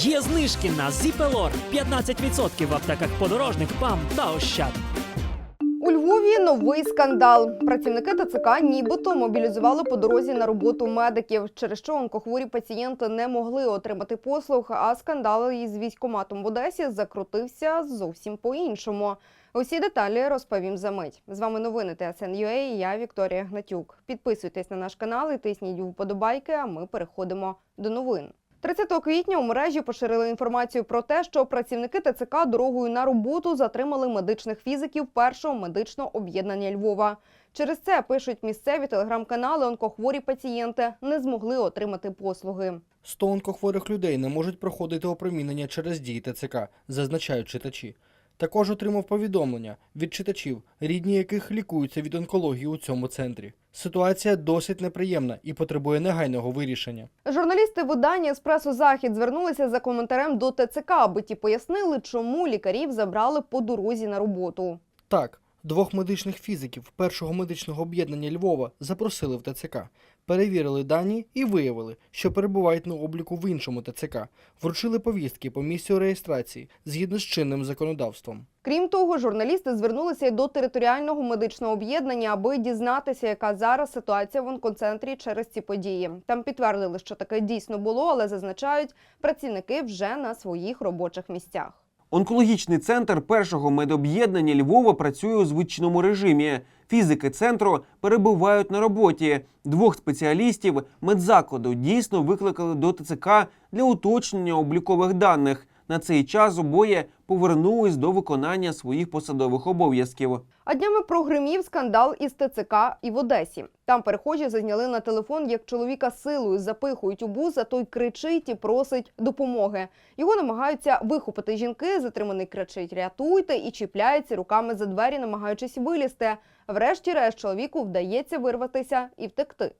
Є знижки на Зіпелор 15% в аптеках подорожник, ПАМ та Ощад. У Львові новий скандал. Працівники ТЦК нібито мобілізували по дорозі на роботу медиків, через що онкохворі пацієнти не могли отримати послуг. А скандал із військкоматом в Одесі закрутився зовсім по-іншому. Усі деталі розповім за мить. З вами новини ТСН.UA і я Вікторія Гнатюк. Підписуйтесь на наш канал і тисніть вподобайки. А ми переходимо до новин. 30 квітня у мережі поширили інформацію про те, що працівники ТЦК дорогою на роботу затримали медичних фізиків першого медичного об'єднання Львова. Через це пишуть місцеві телеграм-канали. Онкохворі пацієнти не змогли отримати послуги. 100 онкохворих людей не можуть проходити опромінення через дії ТЦК, зазначають читачі. Також отримав повідомлення від читачів, рідні яких лікуються від онкології у цьому центрі. Ситуація досить неприємна і потребує негайного вирішення. Журналісти видання Еспресо Захід звернулися за коментарем до ТЦК, аби ті пояснили, чому лікарів забрали по дорозі на роботу. Так, двох медичних фізиків першого медичного об'єднання Львова запросили в ТЦК, перевірили дані і виявили, що перебувають на обліку в іншому ТЦК, вручили повістки по місцю реєстрації згідно з чинним законодавством. Крім того, журналісти звернулися й до територіального медичного об'єднання, аби дізнатися, яка зараз ситуація в онкоцентрі через ці події. Там підтвердили, що таке дійсно було, але зазначають, працівники вже на своїх робочих місцях. Онкологічний центр першого медоб'єднання Львова працює у звичному режимі. Фізики центру перебувають на роботі. Двох спеціалістів медзакладу дійсно викликали до ТЦК для уточнення облікових даних. На цей час обоє повернулись до виконання своїх посадових обов'язків. А днями прогримів скандал із ТЦК і в Одесі. Там перехожі зазняли на телефон, як чоловіка силою запихують у бус, а той кричить і просить допомоги. Його намагаються вихопити жінки. Затриманий кричить Рятуйте і чіпляється руками за двері, намагаючись вилізти. Врешті-решт чоловіку вдається вирватися і втекти.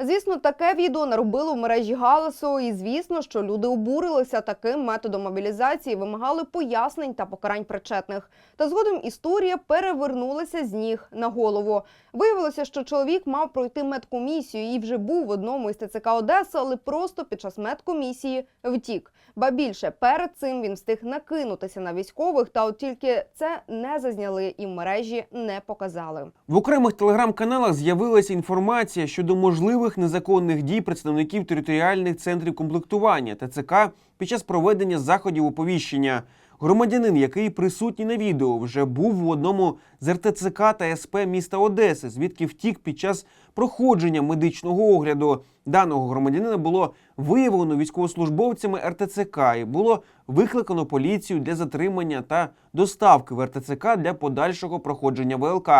Звісно, таке відео наробило в мережі галасу, і звісно, що люди обурилися таким методом мобілізації, вимагали пояснень та покарань причетних. Та згодом історія перевернулася з ніг на голову. Виявилося, що чоловік мав пройти медкомісію і вже був в одному із ТЦК Одеси, але просто під час медкомісії втік. Ба більше перед цим він встиг накинутися на військових, та от тільки це не зазняли і в мережі не показали. В окремих телеграм-каналах з'явилася інформація щодо можливих незаконних дій представників територіальних центрів комплектування ТЦК під час проведення заходів оповіщення. Громадянин, який присутній на відео, вже був в одному з РТЦК та СП міста Одеси, звідки втік під час проходження медичного огляду. Даного громадянина було виявлено військовослужбовцями РТЦК і було викликано поліцію для затримання та доставки в РТЦК для подальшого проходження ВЛК.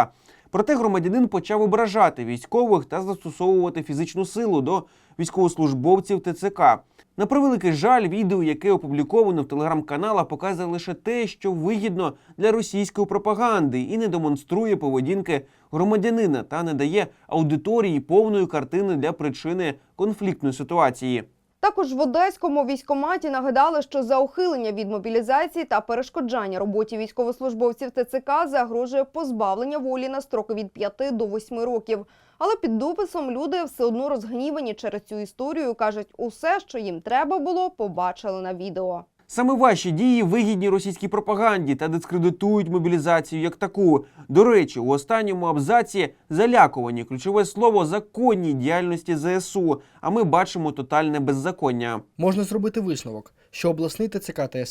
Проте громадянин почав ображати військових та застосовувати фізичну силу до військовослужбовців ТЦК. На превеликий жаль, відео, яке опубліковано в телеграм-каналах, показує лише те, що вигідно для російської пропаганди, і не демонструє поведінки громадянина та не дає аудиторії повної картини для причини конфліктної ситуації. Також в одеському військкоматі нагадали, що за ухилення від мобілізації та перешкоджання роботі військовослужбовців ТЦК загрожує позбавлення волі на строки від 5 до 8 років. Але під дописом люди все одно розгнівані через цю історію. кажуть, усе, що їм треба було, побачили на відео. Саме ваші дії вигідні російській пропаганді та дискредитують мобілізацію як таку. До речі, у останньому абзаці залякувані ключове слово законній діяльності ЗСУ. А ми бачимо тотальне беззаконня. Можна зробити висновок, що обласний ТЦК та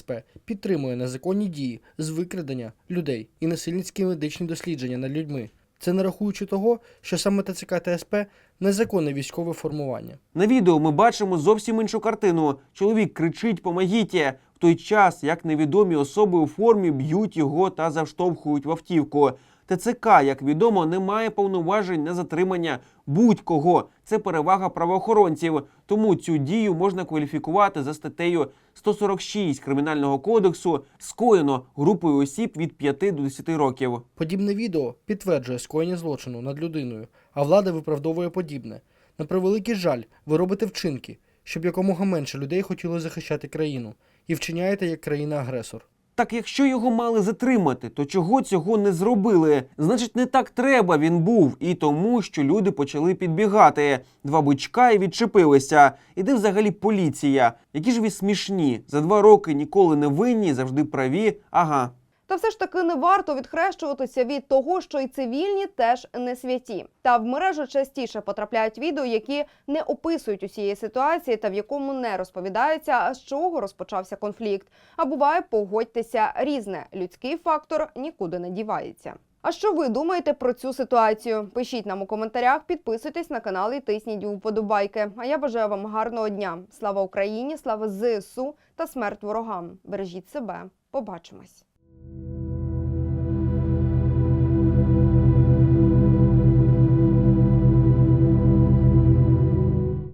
підтримує незаконні дії з викрадення людей і насильницькі медичні дослідження над людьми. Це не рахуючи того, що саме ТЦК та СП незаконне військове формування. На відео ми бачимо зовсім іншу картину. Чоловік кричить «Помогіть!» в той час, як невідомі особи у формі б'ють його та завштовхують в автівку. ТЦК, як відомо, не має повноважень на затримання будь-кого. Це перевага правоохоронців. Тому цю дію можна кваліфікувати за статтею 146 Кримінального кодексу, скоєно групою осіб від 5 до 10 років. Подібне відео підтверджує скоєння злочину над людиною, а влада виправдовує подібне. На превеликий жаль, ви робите вчинки, щоб якомога менше людей хотіло захищати країну, і вчиняєте як країна-агресор. Так якщо його мали затримати, то чого цього не зробили? Значить, не так треба він був, і тому, що люди почали підбігати. Два бичка і відчепилися. І де взагалі поліція? Які ж ви смішні? За два роки ніколи не винні, завжди праві. Ага. Та все ж таки не варто відхрещуватися від того, що і цивільні теж не святі. Та в мережу частіше потрапляють відео, які не описують усієї ситуації та в якому не розповідається, з чого розпочався конфлікт. А буває, погодьтеся, різне людський фактор нікуди не дівається. А що ви думаєте про цю ситуацію? Пишіть нам у коментарях, підписуйтесь на канал і тисніть вподобайки. А я бажаю вам гарного дня. Слава Україні, слава ЗСУ та смерть ворогам. Бережіть себе. Побачимось.